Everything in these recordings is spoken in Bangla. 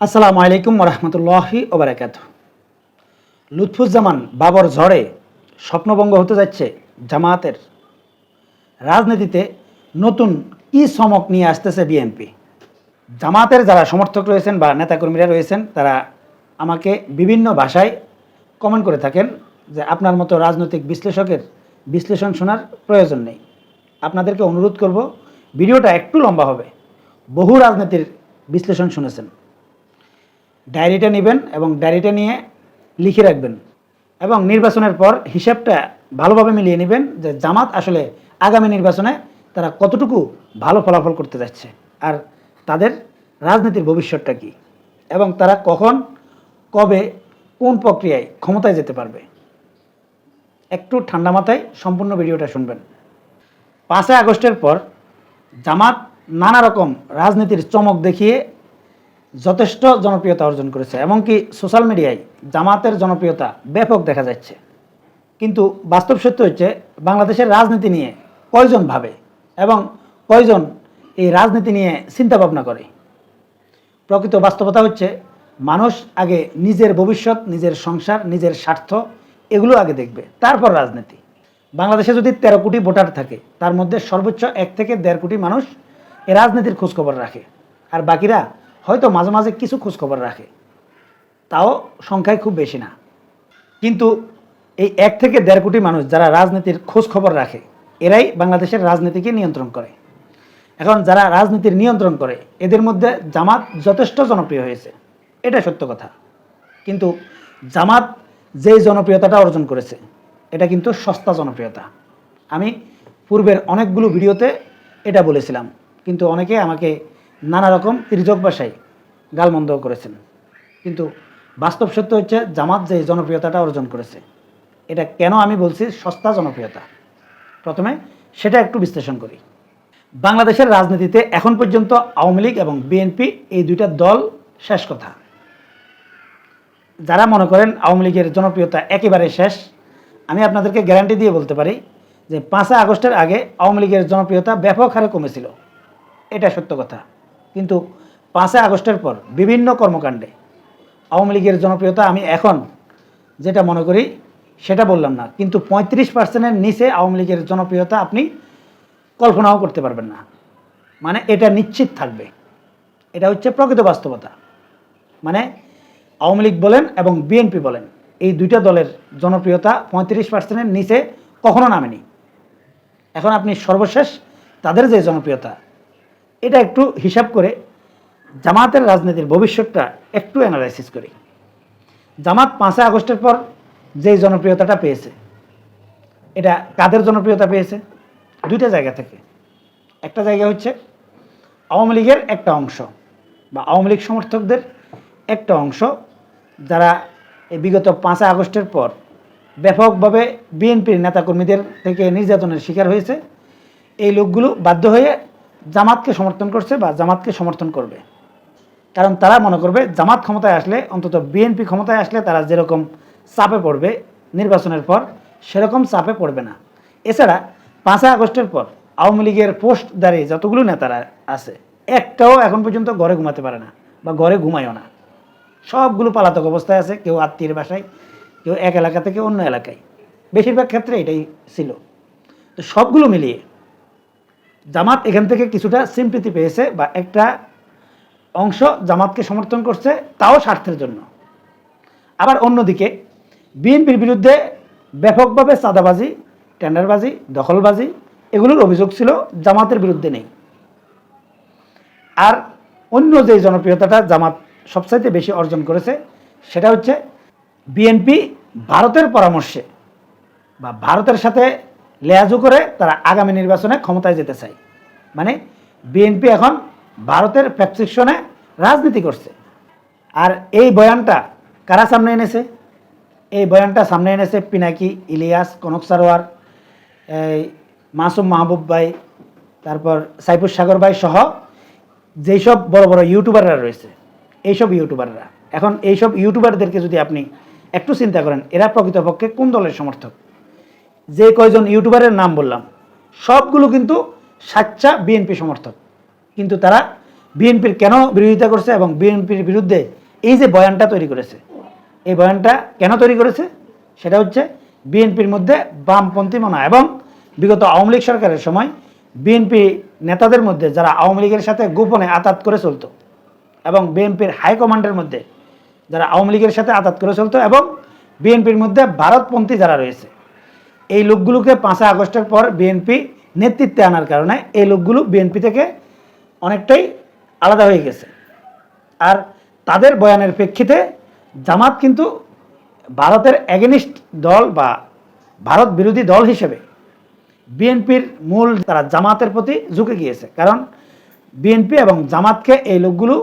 আসসালামু আলাইকুম রহমতুল্লাহি ওবরাকাত লুৎফুজ্জামান বাবর ঝড়ে স্বপ্নভঙ্গ হতে যাচ্ছে জামায়াতের। রাজনীতিতে নতুন কি চমক নিয়ে আসতেছে বিএনপি। জামাতের যারা সমর্থক রয়েছেন বা নেতাকর্মীরা রয়েছেন, তারা আমাকে বিভিন্ন ভাষায় কমেন্ট করে থাকেন যে আপনার মতো রাজনৈতিক বিশ্লেষকের বিশ্লেষণ শোনার প্রয়োজন নেই। আপনাদেরকে অনুরোধ করব, ভিডিওটা একটু লম্বা হবে। বহু রাজনীতির বিশ্লেষণ শুনেছেন। ডায়েরিটা নেবেন এবং ডায়েরিটা নিয়ে লিখে রাখবেন। এবং নির্বাচনের পর হিসাবটা ভালোভাবে মিলিয়ে নেবেন যে জামাত আসলে আগামী নির্বাচনে তারা কতটুকু ভালো ফলাফল করতে যাচ্ছে আর তাদের রাজনীতির ভবিষ্যৎটা কী এবং তারা কখন, কবে, কোন প্রক্রিয়ায় ক্ষমতায় যেতে পারবে। একটু ঠান্ডা মাথায় সম্পূর্ণ ভিডিওটা শুনবেন। পাঁচই আগস্টের পর জামাত নানা রকম রাজনীতির চমক দেখিয়ে যথেষ্ট জনপ্রিয়তা অর্জন করেছে, এমনকি সোশ্যাল মিডিয়ায় জামাতের জনপ্রিয়তা ব্যাপক দেখা যাচ্ছে। কিন্তু বাস্তব সত্য হচ্ছে, বাংলাদেশের রাজনীতি নিয়ে কয়জন ভাবে এবং কয়জন এই রাজনীতি নিয়ে চিন্তা ভাবনা করে? প্রকৃত বাস্তবতা হচ্ছে, মানুষ আগে নিজের ভবিষ্যৎ, নিজের সংসার, নিজের স্বার্থ, এগুলো আগে দেখবে। তারপর রাজনীতি। বাংলাদেশে যদি তেরো কোটি ভোটার থাকে, তার মধ্যে সর্বোচ্চ এক থেকে দেড় কোটি মানুষ এ রাজনীতির খোঁজখবর রাখে। আর বাকিরা হয়তো মাঝে মাঝে কিছু খোঁজখবর রাখে। তাও সংখ্যায় খুব বেশি না। কিন্তু এই এক থেকে দেড় কোটি মানুষ যারা রাজনীতির খোঁজখবর রাখে, এরাই বাংলাদেশের রাজনীতিকে নিয়ন্ত্রণ করে। এখন যারা রাজনীতির নিয়ন্ত্রণ করে, এদের মধ্যে জামাত যথেষ্ট জনপ্রিয় হয়েছে। এটা সত্য কথা। কিন্তু জামাত যেই জনপ্রিয়তাটা অর্জন করেছে, এটা কিন্তু সস্তা জনপ্রিয়তা। আমি পূর্বের অনেকগুলো ভিডিওতে এটা বলেছিলাম। কিন্তু অনেকে আমাকে নানা রকম তির্যক ভাষায় গালমন্দ করেছেন। কিন্তু বাস্তব সত্য হচ্ছে জামাত যে জনপ্রিয়তাটা অর্জন করেছে, এটা কেন আমি বলছি সস্তা জনপ্রিয়তা? প্রথমে সেটা একটু বিশ্লেষণ করি। বাংলাদেশের রাজনীতিতে এখন পর্যন্ত আওয়ামী লীগ এবং বিএনপি এই দুইটা দল শেষ কথা। যারা মনে করেন আওয়ামী লীগের জনপ্রিয়তা একেবারে শেষ, আমি আপনাদেরকে গ্যারান্টি দিয়ে বলতে পারি যে পাঁচই আগস্টের আগে আওয়ামী লীগের জনপ্রিয়তা ব্যাপক হারে কমেছিল। এটা সত্য কথা। কিন্তু পাঁচই আগস্টের পর বিভিন্ন কর্মকাণ্ডে আওয়ামী লীগের জনপ্রিয়তা আমি এখন যেটা মনে করি সেটা বললাম না। কিন্তু পঁয়ত্রিশ পার্সেন্টের নিচে আওয়ামী লীগের জনপ্রিয়তা আপনি কল্পনাও করতে পারবেন না। মানে এটা নিশ্চিত থাকবে। এটা হচ্ছে প্রকৃত বাস্তবতা। মানে আওয়ামী লীগ বলেন এবং বিএনপি বলেন, এই দুইটা দলের জনপ্রিয়তা পঁয়ত্রিশ পার্সেন্টের নিচে কখনো নামেনি। এখন আপনি সর্বশেষ তাদের যে জনপ্রিয়তা এটা একটু হিসাব করে জামাতের রাজনীতির ভবিষ্যৎটা একটু অ্যানালাইসিস করি। জামাত পাঁচই আগস্টের পর যেই জনপ্রিয়তাটা পেয়েছে, এটা কাদের জনপ্রিয়তা পেয়েছে? দুইটা জায়গা থেকে। একটা জায়গা হচ্ছে আওয়ামী লীগের একটা অংশ বা আওয়ামী লীগ সমর্থকদের একটা অংশ যারা এই বিগত পাঁচই আগস্টের পর ব্যাপকভাবে বিএনপির নেতাকর্মীদের থেকে নির্যাতনের শিকার হয়েছে। এই লোকগুলো বাধ্য হয়ে জামাতকে সমর্থন করছে বা জামাতকে সমর্থন করবে। কারণ তারা মনে করবে জামাত ক্ষমতায় আসলে, অন্তত বিএনপি ক্ষমতায় আসলে তারা যেরকম চাপে পড়বে নির্বাচনের পর, সেরকম চাপে পড়বে না। এছাড়া পাঁচই আগস্টের পর আওয়ামী লীগের পোস্ট দাঁড়িয়ে যতগুলো নেতারা আছে, একটাও এখন পর্যন্ত ঘরে ঘুমাতে পারে না বা ঘরে ঘুমায়ও না। সবগুলো পালাতক অবস্থায় আছে, কেউ আত্মীয়ের বাসায়, কেউ এক এলাকা থেকে অন্য এলাকায়। বেশিরভাগ ক্ষেত্রে এটাই ছিল। তো সবগুলো মিলিয়ে জামাত এখান থেকে কিছুটা সিম্পৃতি পেয়েছে বা একটা অংশ জামাতকে সমর্থন করছে তাও স্বার্থের জন্য। আবার অন্যদিকে, বিএনপির বিরুদ্ধে ব্যাপকভাবে চাঁদাবাজি, টেন্ডারবাজি, দখলবাজি এগুলোর অভিযোগ ছিল জামাতের বিরুদ্ধে নেই। আর অন্য যে জনপ্রিয়তাটা জামাত সবচাইতে বেশি অর্জন করেছে, সেটা হচ্ছে বিএনপি ভারতের পরামর্শে বা ভারতের সাথে লেয়াজু করে তারা আগামী নির্বাচনে ক্ষমতায় যেতে চায়। মানে বিএনপি এখন ভারতের প্রেসক্রিপশনে রাজনীতি করছে। আর এই বয়ানটা কারা সামনে এনেছে? এই বয়ানটা সামনে এনেছে পিনাকি, ইলিয়াস, কনক সারোয়ার, এই মাসুম মাহবুব ভাই, তারপর সাইফুর সাগর ভাই সহ যেই সব বড় বড় ইউটিউবাররা রয়েছে, এইসব ইউটিউবাররা এখন এইসব ইউটিউবারদেরকে যদি আপনি একটু চিন্তা করেন, এরা প্রকৃতপক্ষে কোন দলের সমর্থক? যে কয়জন ইউটিউবারের নাম বললাম, সবগুলো কিন্তু সাচ্চা বিএনপি সমর্থক। কিন্তু তারা বিএনপির কেন বিরোধিতা করছে এবং বিএনপির বিরুদ্ধে এই যে বয়ানটা তৈরি করেছে, এই বয়ানটা কেন তৈরি করেছে? সেটা হচ্ছে বিএনপির মধ্যে বামপন্থী মনা এবং বিগত আওয়ামী লীগ সরকারের সময় বিএনপি নেতাদের মধ্যে যারা আওয়ামী লীগের সাথে গোপনে আতাত করে চলতো এবং বিএনপির হাইকমান্ডের মধ্যে যারা আওয়ামী লীগের সাথে আতাত করে চলতো এবং বিএনপির মধ্যে ভারতপন্থী যারা রয়েছে এই লোকগুলোকে পাঁচই আগস্টের পর বিএনপি নেতৃত্বে আনার কারণে এই লোকগুলো বিএনপি থেকে অনেকটাই আলাদা হয়ে গেছে। আর তাদের বয়ানের প্রেক্ষিতে জামাত কিন্তু ভারতের এগেনিস্ট দল বা ভারত বিরোধী দল হিসেবে বিএনপির মূল তারা জামাতের প্রতি ঝুঁকে গিয়েছে। কারণ বিএনপি এবং জামাতকে এই লোকগুলো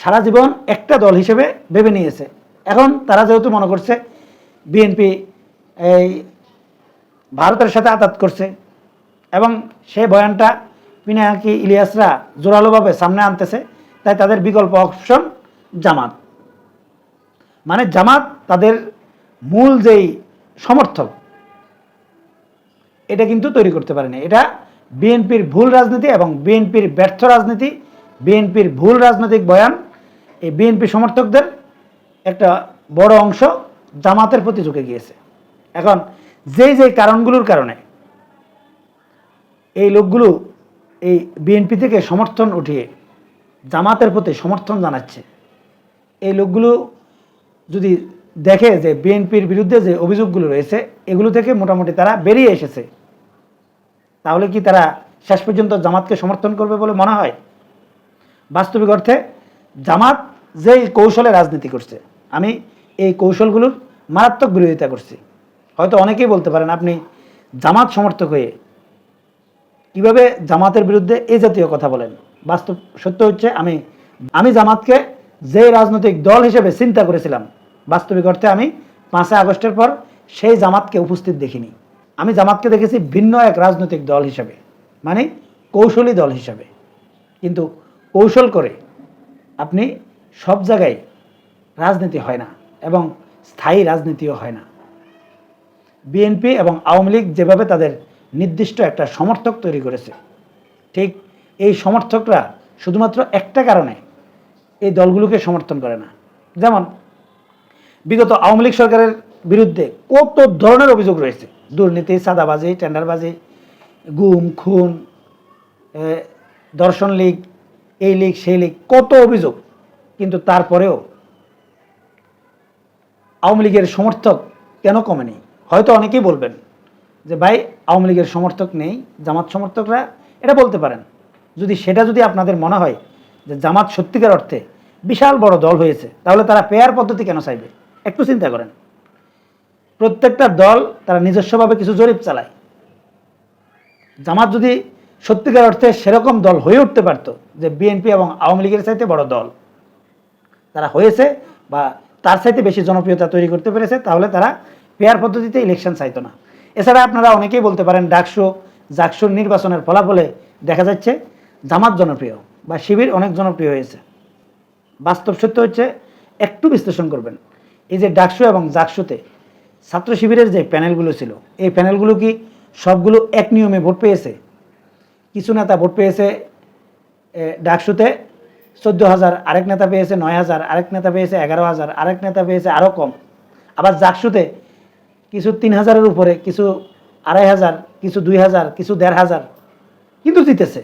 সারা জীবন একটা দল হিসেবে ভেবে নিয়েছে। এখন তারা যেহেতু মনে করছে বিএনপি এই ভারতের সাথে আঘাত করছে। এবং সেই বয়ানটা পিনাকি ইলিয়াসরা জোরালোভাবে সামনে আনতেছে, তাই তাদের বিকল্প অপশন জামাত। মানে জামাত তাদের মূল যেই সমর্থক, এটা কিন্তু তৈরি করতে পারেনি। এটা বিএনপির ভুল রাজনীতি এবং বিএনপির ব্যর্থ রাজনীতি, বিএনপির ভুল রাজনৈতিক বয়ান, এই বিএনপি সমর্থকদের একটা বড় অংশ জামাতের প্রতি ঝুঁকে গিয়েছে। এখন যেই যেই কারণগুলোর কারণে এই লোকগুলো এই বিএনপি থেকে সমর্থন উঠিয়ে, জামাতের প্রতি সমর্থন জানাচ্ছে, এই লোকগুলো যদি দেখে যে বিএনপির বিরুদ্ধে যে অভিযোগগুলো রয়েছে, এগুলো থেকে মোটামুটি তারা বেরিয়ে এসেছে, তাহলে কি তারা শেষ পর্যন্ত জামাতকে সমর্থন করবে বলে মনে হয়? বাস্তবিক অর্থে জামাত যেই কৌশলে রাজনীতি করছে, আমি এই কৌশলগুলোর মারাত্মক বিরোধিতা করছি। হয়তো অনেকেই বলতে পারেন, আপনি জামাত সমর্থক হয়ে কীভাবে জামাতের বিরুদ্ধে এই জাতীয় কথা বলেন? বাস্তব সত্য হচ্ছে, আমি আমি জামাতকে যে রাজনৈতিক দল হিসেবে চিন্তা করেছিলাম, বাস্তবিক অর্থে আমি পাঁচই আগস্টের পর সেই জামাতকে উপস্থিত দেখিনি। আমি জামাতকে দেখেছি ভিন্ন এক রাজনৈতিক দল হিসেবে মানে কৌশলী দল হিসাবে। কিন্তু কৌশল করে আপনি সব জায়গায় রাজনীতি হয় না এবং স্থায়ী রাজনীতিও হয় না। বিএনপি এবং আওয়ামী লীগ যেভাবে তাদের নির্দিষ্ট একটা সমর্থক তৈরি করেছে, ঠিক এই সমর্থকরা শুধুমাত্র একটা কারণে এই দলগুলোকে সমর্থন করে না। যেমন, বিগত আওয়ামী লীগ সরকারের বিরুদ্ধে কত ধরনের অভিযোগ রয়েছে? দুর্নীতি সাদাবাজি টেন্ডারবাজি, গুম, খুন দর্শন লীগ, এই লীগ, সেই লীগ, কত অভিযোগ। কিন্তু তারপরেও আওয়ামী লীগের সমর্থক কেন কমেনি? হয়তো অনেকেই বলবেন যে, ভাই, আওয়ামী লীগের সমর্থক নেই, জামাত সমর্থকরা এটা বলতে পারেন। যদি সেটা যদি আপনাদের মনে হয় যে, জামাত সত্যিকার অর্থে বিশাল বড় দল হয়েছে, তাহলে তারা পেয়ার পদ্ধতি কেন চাইবে? একটু চিন্তা করেন। প্রত্যেকটা দল তারা নিজস্বভাবে কিছু জরিপ চালায়। জামাত যদি সত্যিকার অর্থে সেরকম দল হয়ে উঠতে পারত যে, বিএনপি এবং আওয়ামী লীগের চাইতে বড় দল তারা হয়েছে বা তার চাইতে বেশি জনপ্রিয়তা তৈরি করতে পেরেছে, তাহলে তারা পেয়ার পদ্ধতিতে ইলেকশন চাইতো না। এছাড়া আপনারা অনেকেই বলতে পারেন, ডাকসু জাকসুর নির্বাচনের ফলাফলে দেখা যাচ্ছে জামাত জনপ্রিয় বা শিবির অনেক জনপ্রিয় হয়েছে। বাস্তব সত্য হচ্ছে, একটু বিশ্লেষণ করবেন। এই যে ডাকসু এবং জাকসুতে ছাত্র শিবিরের যে প্যানেলগুলো ছিল, এই প্যানেলগুলো কি সবগুলো এক নিয়মে ভোট পেয়েছে? কিছু নেতা ভোট পেয়েছে ডাকসুতে চোদ্দ হাজার আরেক নেতা পেয়েছে, নয় হাজার আরেক নেতা পেয়েছে, এগারো হাজার আরেক নেতা পেয়েছে আরও কম। আবার জাকসুতে কিছু তিন হাজারের উপরে, কিছু আড়াই হাজার, কিছু দুই হাজার, কিছু দেড় হাজার কিন্তু জিতেছে।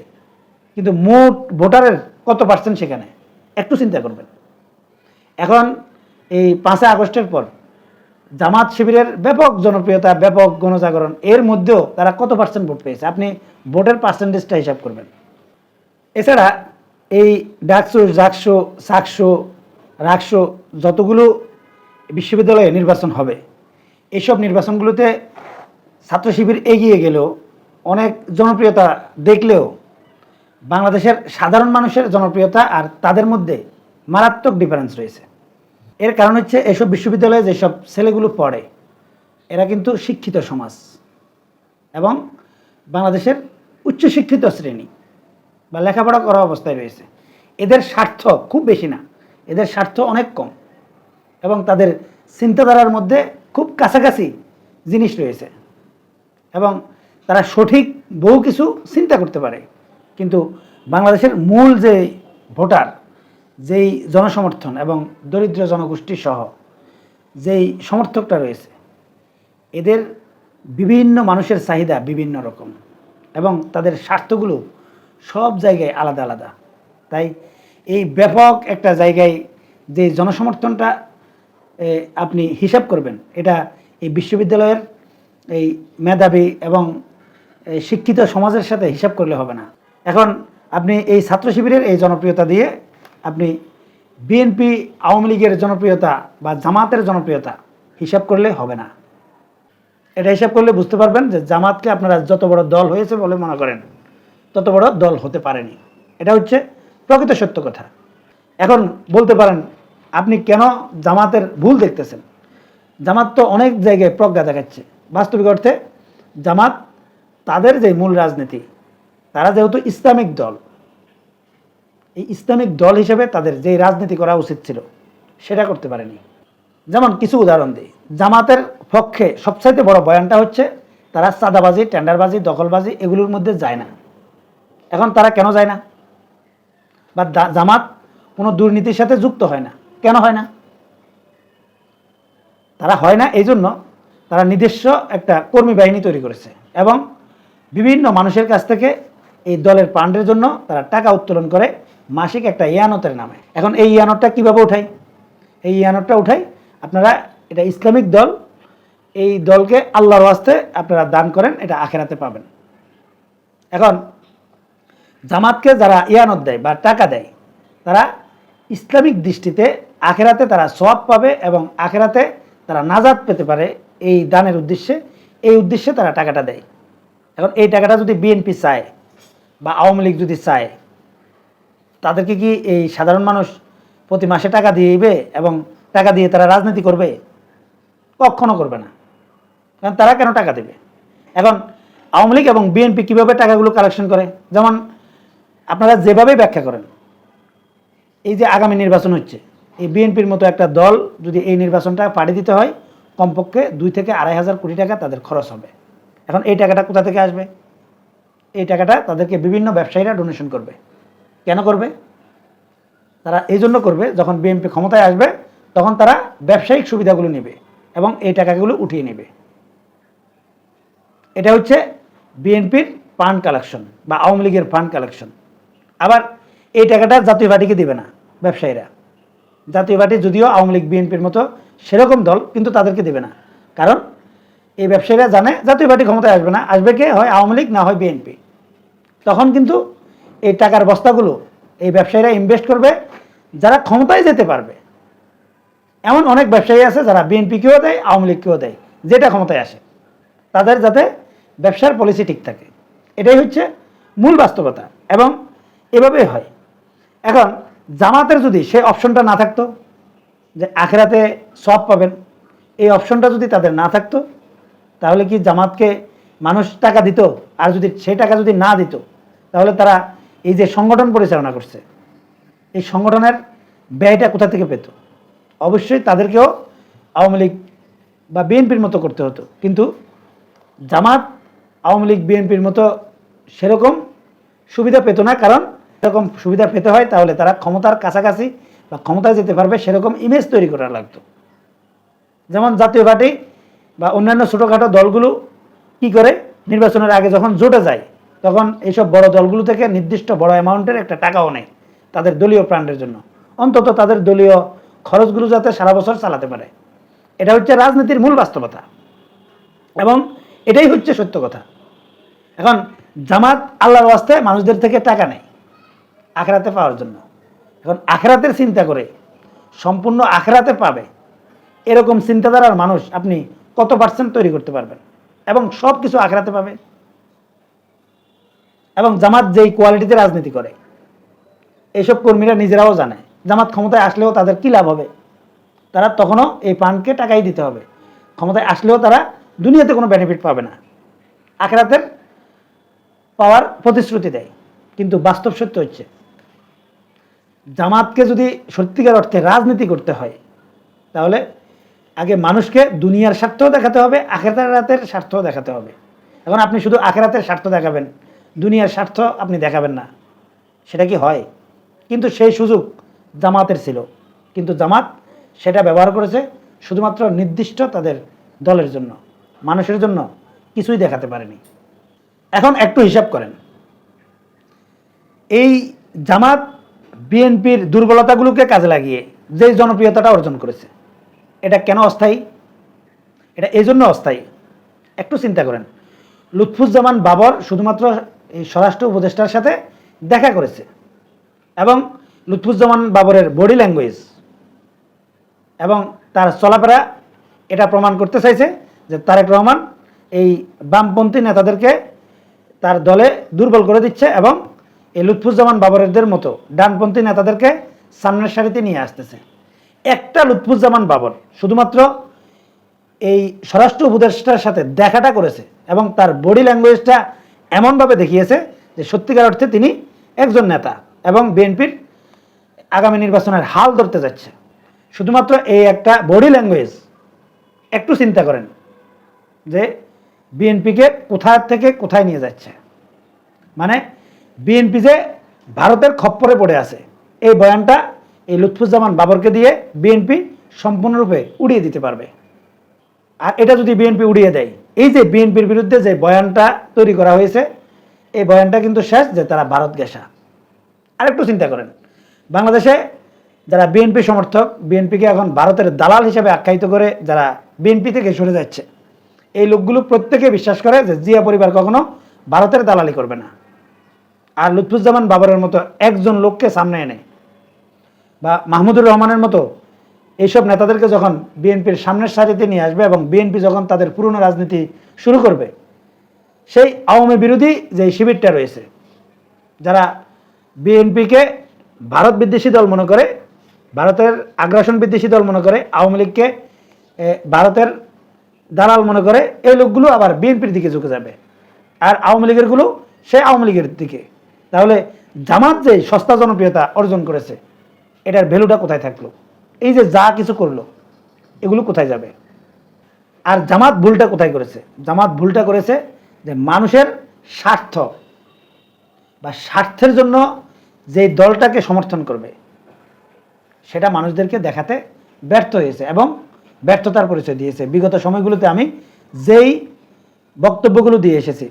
কিন্তু মোট ভোটারের কত পার্সেন্ট সেখানে? একটু চিন্তা করবেন। এখন এই পাঁচই আগস্টের পর জামাত শিবিরের ব্যাপক জনপ্রিয়তা, ব্যাপক গণজাগরণ, এর মধ্যেও তারা কত পার্সেন্ট ভোট পেয়েছে? আপনি ভোটের পার্সেন্টেজটা হিসাব করবেন। এছাড়া এই ডাকসু, জাকসু, সাকসু, রাকসু যতগুলো বিশ্ববিদ্যালয়ে নির্বাচন হবে এইসব নির্বাচনগুলোতে ছাত্র শিবির এগিয়ে গেলেও অনেক জনপ্রিয়তা দেখলেও বাংলাদেশের সাধারণ মানুষের জনপ্রিয়তা আর তাদের মধ্যে মারাত্মক ডিফারেন্স রয়েছে। এর কারণ হচ্ছে এসব বিশ্ববিদ্যালয়ে যেসব ছেলেগুলো পড়ে, এরা কিন্তু শিক্ষিত সমাজ এবং বাংলাদেশের উচ্চশিক্ষিত শ্রেণি বা লেখাপড়া করা অবস্থায় রয়েছে। এদের স্বার্থ খুব বেশি না। এদের স্বার্থ অনেক কম এবং তাদের চিন্তাধারার মধ্যে খুব কাছাকাছি জিনিস রয়েছে। এবং তারা সঠিক বহু কিছু চিন্তা করতে পারে। কিন্তু বাংলাদেশের মূল যে ভোটার, যেই জনসমর্থন এবং দরিদ্র জনগোষ্ঠী সহ যেই সমর্থকটা রয়েছে, এদের বিভিন্ন মানুষের চাহিদা বিভিন্ন রকম এবং তাদের স্বার্থগুলো সব জায়গায় আলাদা আলাদা। তাই এই ব্যাপক একটা জায়গায় যে জনসমর্থনটা আপনি হিসাব করবেন। এটা এই বিশ্ববিদ্যালয়ের এই মেধাবী এবং শিক্ষিত সমাজের সাথে হিসাব করলে হবে না। এখন আপনি এই ছাত্র শিবিরের এই জনপ্রিয়তা দিয়ে আপনি বিএনপি, আওয়ামী লীগের জনপ্রিয়তা বা জামাতের জনপ্রিয়তা হিসাব করলে হবে না। এটা হিসাব করলে বুঝতে পারবেন যে জামাতকে আপনারা যত বড় দল হয়েছে বলে মনে করেন, তত বড় দল হতে পারেনি। এটা হচ্ছে প্রকৃত সত্য কথা। এখন বলতে পারেন আপনি কেন জামাতের ভুল দেখতেছেন? জামাত তো অনেক জায়গায় প্রজ্ঞা দেখাচ্ছে। বাস্তবিক অর্থে জামাত তাদের যে মূল রাজনীতি, তারা যেহেতু ইসলামিক দল, এই ইসলামিক দল হিসেবে তাদের যে রাজনীতি করা উচিত ছিল, সেটা করতে পারেনি। যেমন কিছু উদাহরণ দিই। জামাতের পক্ষে সবচাইতে বড় বয়ানটা হচ্ছে, তারা চাঁদাবাজি, টেন্ডারবাজি, দখলবাজি এগুলোর মধ্যে যায় না। এখন তারা কেন যায় না? বা জামাত কোনো দুর্নীতির সাথে যুক্ত হয় না। কেন হয় না? তারা হয় না এই জন্য তারা নিজস্ব একটা কর্মী বাহিনী তৈরি করেছে এবং বিভিন্ন মানুষের কাছ থেকে এই দলের পাণ্ডের জন্য তারা টাকা উত্তোলন করে মাসিক একটা ইয়ানতের নামে। এখন এই ইয়ানতটা কীভাবে উঠাই? এই ইয়ানতটা উঠাই আপনারা, এটা ইসলামিক দল, এই দলকে আল্লাহর ওয়াস্তে আপনারা দান করেন, এটা আখেরাতে পাবেন। এখন জামাতকে যারা ইয়ানত দেয় বা টাকা দেয়, তারা ইসলামিক দৃষ্টিতে আখেরাতে তারা সওয়াব পাবে এবং আখেরাতে তারা নাজাত পেতে পারে এই দানের উদ্দেশ্যে। এই উদ্দেশ্যে তারা টাকাটা দেয়। এখন এই টাকাটা যদি বিএনপি চায় বা আওয়ামী লীগ যদি চায়, তাদেরকে কি এই সাধারণ মানুষ প্রতি মাসে টাকা দিবে এবং টাকা দিয়ে তারা রাজনীতি করবে? কখনো করবে না। কারণ তারা কেন টাকা দেবে? এখন আওয়ামী লীগ এবং বিএনপি কীভাবে টাকাগুলো কালেকশন করে? যেমন আপনারা যেভাবে ব্যাখ্যা করেন, এই যে আগামী নির্বাচন হচ্ছে এই বিএনপির মতো একটা দল যদি এই নির্বাচনটা পাড়ি দিতে হয়, কমপক্ষে দুই থেকে আড়াই হাজার কোটি টাকা তাদের খরচ হবে। এখন এই টাকাটা কোথা থেকে আসবে? এই টাকাটা তাদেরকে বিভিন্ন ব্যবসায়ীরা ডোনেশন করবে। কেন করবে? তারা এই জন্য করবে, যখন বিএনপি ক্ষমতায় আসবে, তখন তারা ব্যবসায়িক সুবিধাগুলো নেবে এবং এই টাকাগুলো উঠিয়ে নেবে। এটা হচ্ছে বিএনপির ফান্ড কালেকশন বা আওয়ামী লীগের ফান্ড কালেকশন। আবার এই টাকাটা জাতীয় পার্টিকে দেবে না, ব্যবসায়ীরা। জাতীয় পার্টি যদিও আওয়ামী লীগ, বিএনপির মতো সেরকম দল কিন্তু তাদেরকে দেবে না। কারণ এই ব্যবসায়ীরা জানে জাতীয় পার্টি ক্ষমতায় আসবে না। আসবে কে? হয় আওয়ামী লীগ, না হয় বিএনপি। তখন কিন্তু এই টাকার বস্তাগুলো এই ব্যবসায়ীরা ইনভেস্ট করবে, যারা ক্ষমতায় যেতে পারবে। এমন অনেক ব্যবসায়ী আছে যারা বিএনপিকেও দেয়, আওয়ামী লীগকেও দেয়, যেটা ক্ষমতায় আসে। তাদের যাতে ব্যবসার পলিসি ঠিক থাকে। এটাই হচ্ছে মূল বাস্তবতা এবং এভাবেই হয়। এখন জামাতের যদি সেই অপশনটা না থাকতো, যে আখেরাতে সব পাবেন, এই অপশনটা যদি তাদের না থাকতো, তাহলে কি জামাতকে মানুষ টাকা দিত? আর যদি সেই টাকা যদি না দিত, তাহলে তারা এই যে সংগঠন পরিচালনা করছে, এই সংগঠনের ব্যয়টা কোথা থেকে পেত? অবশ্যই তাদেরকেও আওয়ামী লীগ বা বিএনপির মতো করতে হতো। কিন্তু জামাত, আওয়ামী লীগ, বিএনপির মতো সেরকম সুবিধা পেত না, কারণ এরকম সুবিধা পেতে হয়, তাহলে তারা ক্ষমতার কাছাকাছি বা ক্ষমতায় যেতে পারবে, সেরকম ইমেজ তৈরি করা লাগতো। যেমন জাতীয় পার্টি বা অন্যান্য ছোটোখাটো দলগুলো কি করে? নির্বাচনের আগে যখন জোটে যায়, তখন এইসব বড় দলগুলো থেকে নির্দিষ্ট বড় অ্যামাউন্টের একটা টাকাও নেয় তাদের দলীয় প্রাণের জন্য। অন্তত তাদের দলীয় খরচগুলো যাতে সারা বছর চালাতে পারে। এটা হচ্ছে রাজনীতির মূল বাস্তবতা। এবং এটাই হচ্ছে সত্য কথা। এখন জামাত আল্লাহর ওয়াস্তে মানুষদের থেকে টাকা নেয়। আখেরাতে পাওয়ার জন্য। এখন আখেরাতের চিন্তা করে সম্পূর্ণ আখেরাতে পাবে, এরকম চিন্তাধারার মানুষ আপনি কত পার্সেন্ট তৈরি করতে পারবেন? এবং সব কিছু আখেরাতে পাবে। এবং জামাত যেই কোয়ালিটিতে রাজনীতি করে এইসব কর্মীরা নিজেরাও জানে, জামাত ক্ষমতায় আসলেও তাদের কী লাভ হবে? তারা তখনও এই পানকে টাকাই দিতে হবে। ক্ষমতায় আসলেও তারা দুনিয়াতে কোনো বেনিফিট পাবে না। আখেরাতের পাওয়ার প্রতিশ্রুতি দেয়, কিন্তু বাস্তব সত্য হচ্ছে জামাতকে যদি সত্যিকার অর্থে রাজনীতি করতে হয়, তাহলে আগে মানুষকে দুনিয়ার স্বার্থও দেখাতে হবে, আখেরাতের স্বার্থও দেখাতে হবে। এখন আপনি শুধু আখেরাতের স্বার্থ দেখাবেন, দুনিয়ার স্বার্থ আপনি দেখাবেন না। সেটা কি হয়? কিন্তু সেই সুযোগ জামাতের ছিল। কিন্তু জামাত সেটা ব্যবহার করেছে শুধুমাত্র নির্দিষ্ট তাদের দলের জন্য, মানুষের জন্য কিছুই দেখাতে পারেনি। এখন একটু হিসাব করেন। এই জামাত বিএনপির দুর্বলতাগুলোকে কাজে লাগিয়ে যে জনপ্রিয়তাটা অর্জন করেছে। এটা কেন অস্থায়ী? এটা এই জন্য অস্থায়ী। একটু চিন্তা করেন। লুৎফুজ্জামান বাবর শুধুমাত্র এই স্বরাষ্ট্র উপদেষ্টার সাথে দেখা করেছে এবং লুৎফুজ্জামান বাবরের বডি ল্যাঙ্গুয়েজ এবং তার চলাফেরা এটা প্রমাণ করতে চাইছে যে তারেক রহমান এই বামপন্থী নেতাদেরকে তার দলে দুর্বল করে দিচ্ছে এবং এই লুৎফুজ্জামান বাবরদের মতো ডানপন্থী নেতাদেরকে সামনের সারিতে নিয়ে আসতেছে। একটা লুৎফুজ্জামান বাবর শুধুমাত্র এই স্বরাষ্ট্র উপদেষ্টার সাথে দেখাটা করেছে এবং তার বডি ল্যাঙ্গুয়েজটা এমনভাবে দেখিয়েছে যে সত্যিকার অর্থে তিনি একজন নেতা এবং বিএনপির আগামী নির্বাচনের হাল ধরতে যাচ্ছে। শুধুমাত্র এই একটা বডি ল্যাঙ্গুয়েজ একটু চিন্তা করেন যে বিএনপিকে কোথায় থেকে কোথায় নিয়ে যাচ্ছে। মানে বিএনপি যে ভারতের খপ্পরে পড়ে আছে, এই বয়ানটা এই লুৎফুজ্জামান বাবরকে দিয়ে বিএনপি সম্পূর্ণরূপে উড়িয়ে দিতে পারবে। আর এটা যদি বিএনপি উড়িয়ে দেয়, এই যে বিএনপির বিরুদ্ধে যে বয়ানটা তৈরি করা হয়েছে, এই বয়ানটা কিন্তু শেষ যে তারা ভারত গেসা। আরেকটু চিন্তা করেন, বাংলাদেশে যারা বিএনপি সমর্থক, বিএনপিকে এখন ভারতের দালাল হিসেবে আখ্যায়িত করে যারা বিএনপি থেকে সরে যাচ্ছে, এই লোকগুলো প্রত্যেকে বিশ্বাস করে যে জিয়া পরিবার কখনো ভারতের দালালি করবে না। আর লুৎফুজ্জামান বাবরের মতো একজন লোককে সামনে এনে বা মাহমুদুর রহমানের মতো এইসব নেতাদেরকে যখন বিএনপির সামনের সারিতে নিয়ে আসবে এবং বিএনপি যখন তাদের পুরনো রাজনীতি শুরু করবে, সেই আওয়ামী বিরোধী যে শিবিরটা রয়েছে, যারা বিএনপিকে ভারত বিদ্বেষী দল মনে করে, ভারতের আগ্রাসন বিদ্বেষী দল মনে করে, আওয়ামী লীগকে ভারতের দালাল মনে করে, এই লোকগুলো আবার বিএনপির দিকে ঝুঁকে যাবে। আর আওয়ামী লীগেরগুলো সেই আওয়ামী লীগের দিকে। তাহলে জামাত যে সস্তা জনপ্রিয়তা অর্জন করেছে, এটার ভ্যালুটা কোথায় থাকল? এই যে যা কিছু করল, এগুলো কোথায় যাবে? আর জামাত ভুলটা কোথায় করেছে? জামাত ভুলটা করেছে যে মানুষের স্বার্থ বা স্বার্থের জন্য যে দলটাকে সমর্থন করবে, সেটা মানুষদেরকে দেখাতে ব্যর্থ হয়েছে এবং ব্যর্থতার পরিচয় দিয়েছে। বিগত সময়গুলোতে আমি যেই বক্তব্যগুলো দিয়ে এসেছি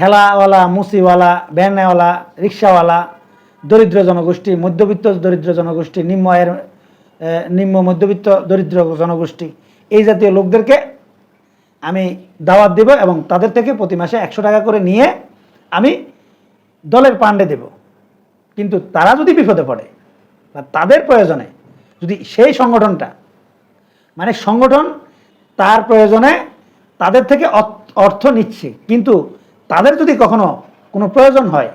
ঠেলাওয়ালা, মুসিওয়ালা, ভ্যানওয়ালা, রিক্সাওয়ালা, দরিদ্র জনগোষ্ঠী, মধ্যবিত্ত দরিদ্র জনগোষ্ঠী, নিম্ন আয়ের নিম্ন মধ্যবিত্ত দরিদ্র জনগোষ্ঠী, এই জাতীয় লোকদেরকে আমি দাওয়াত দেব এবং তাদের থেকে প্রতি মাসে একশো টাকা করে নিয়ে আমি দলের পাণ্ডে দেব। কিন্তু তারা যদি বিপদে পড়ে বা তাদের প্রয়োজনে যদি সেই সংগঠনটা মানে সংগঠন তার প্রয়োজনে তাদের থেকে অর্থ- অর্থ নিচ্ছে, কিন্তু তাদের যদি কখনো কোনো প্রয়োজন হয়,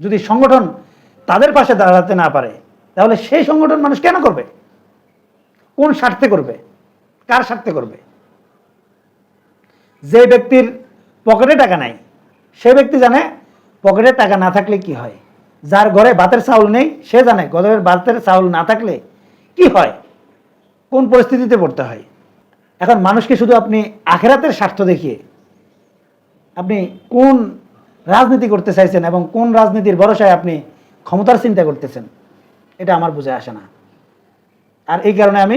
যদি সংগঠন তাদের পাশে দাঁড়াতে না পারে, তাহলে সেই সংগঠন মানুষ কেন করবে? কোন স্বার্থে করবে? কার স্বার্থে করবে? যে ব্যক্তির পকেটে টাকা নাই, সে ব্যক্তি জানে পকেটে টাকা না থাকলে কি হয়? যার ঘরে ভাতের চাউল নেই, সে জানে ঘরের ভাতের চাউল না থাকলে কি হয়? কোন পরিস্থিতিতে পড়তে হয়? এখন মানুষকে শুধু আপনি আখেরাতের স্বার্থ দেখিয়ে আপনি কোন রাজনীতি করতে চাইছেন এবং কোন রাজনীতির ভরসায় আপনি ক্ষমতার চিন্তা করতেছেন, এটা আমার বুঝে আসে না। আর এই কারণে আমি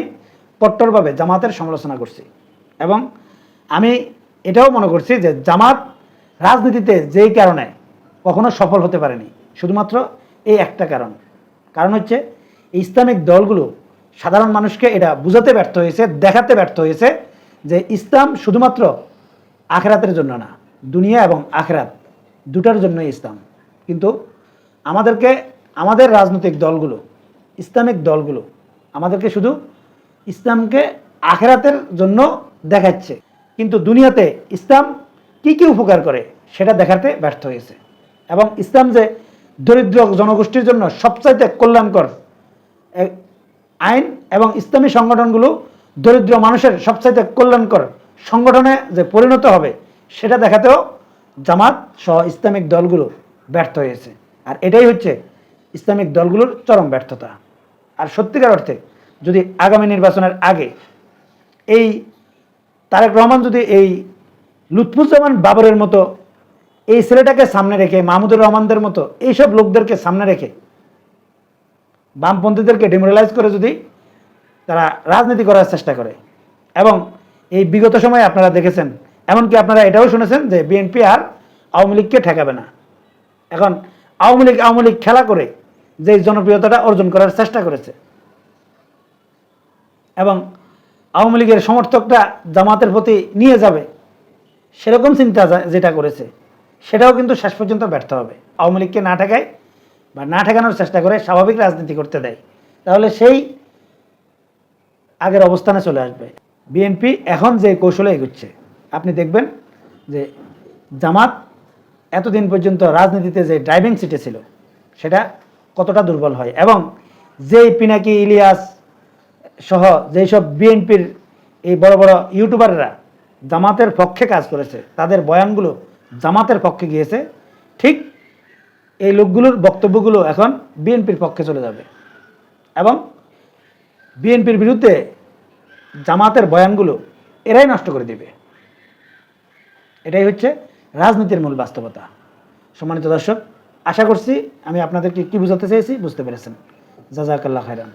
কট্টরভাবে জামাতের সমালোচনা করছি এবং আমি এটাও মনে করছি যে জামাত রাজনীতিতে যেই কারণে কখনো সফল হতে পারেনি, শুধুমাত্র এই একটা কারণ। কারণ হচ্ছে ইসলামিক দলগুলো সাধারণ মানুষকে এটা বুঝাতে ব্যর্থ হয়েছে, দেখাতে ব্যর্থ হয়েছে যে ইসলাম শুধুমাত্র আখেরাতের জন্য না দুনিয়া এবং আখেরাত দুটার জন্যই ইসলাম। কিন্তু আমাদেরকে, আমাদের রাজনৈতিক দলগুলো, ইসলামিক দলগুলো আমাদেরকে শুধু ইসলামকে আখেরাতের জন্য দেখাচ্ছে। কিন্তু দুনিয়াতে ইসলাম কি কি উপকার করে সেটা দেখাতে ব্যর্থ হয়েছে। এবং ইসলাম যে দরিদ্র জনগোষ্ঠীর জন্য সবচাইতে কল্যাণকর আইন এবং ইসলামী সংগঠনগুলো দরিদ্র মানুষের সবচাইতে কল্যাণকর সংগঠনে যে পরিণত হবে সেটা দেখাতেও জামাত সহ ইসলামিক দলগুলো ব্যর্থ হয়েছে। আর এটাই হচ্ছে ইসলামিক দলগুলোর চরম ব্যর্থতা। আর সত্যিকার অর্থে যদি আগামী নির্বাচনের আগে এই তারেক রহমান যদি এই লুৎফুজ্জামান বাবরের মতো এই ছেলেটাকে সামনে রেখে, মাহমুদুর রহমানদের মতো এইসব লোকদেরকে সামনে রেখে বামপন্থীদেরকে ডিমোরালাইজ করে যদি তারা রাজনীতি করার চেষ্টা করে। এবং এই বিগত সময়ে আপনারা দেখেছেন এমনকি আপনারা এটাও শুনেছেন যে বিএনপি আর আওয়ামী লীগকে ঠেকাবে না। এখন আওয়ামী লীগ আওয়ামী লীগ খেলা করে যে জনপ্রিয়তাটা অর্জন করার চেষ্টা করেছে। এবং আওয়ামী লীগের সমর্থকটা জামাতের প্রতি নিয়ে যাবে, সেরকম চিন্তা যেটা করেছে, সেটাও কিন্তু শেষ পর্যন্ত ব্যর্থ হবে। আওয়ামী লীগকে না ঠেকায় বা না ঠেকানোর চেষ্টা করে স্বাভাবিক রাজনীতি করতে দেয়, তাহলে সেই আগের অবস্থানে চলে আসবে। বিএনপি এখন যে কৌশলে এগুচ্ছে। আপনি দেখবেন যে জামাত এতদিন পর্যন্ত রাজনীতিতে যে ড্রাইভিং সিটে ছিল, সেটা কতটা দুর্বল হয় এবং যেই পিনাকি, ইলিয়াস সহ যেই সব বিএনপির এই বড় বড় ইউটিউবাররা জামাতের পক্ষে কাজ করেছে, তাদের বয়ানগুলো জামাতের পক্ষে গিয়েছে, ঠিক এই লোকগুলোর বক্তব্যগুলো এখন বিএনপির পক্ষে চলে যাবে এবং বিএনপির বিরুদ্ধে জামাতের বয়ানগুলো এরাই নষ্ট করে দিবে। এটাই হচ্ছে রাজনীতির মূল বাস্তবতা। সম্মানিত দর্শক, আশা করছি আমি আপনাদেরকে কী বুঝাতে চেয়েছি, বুঝতে পেরেছেন। জাজাকাল্লা খাইরান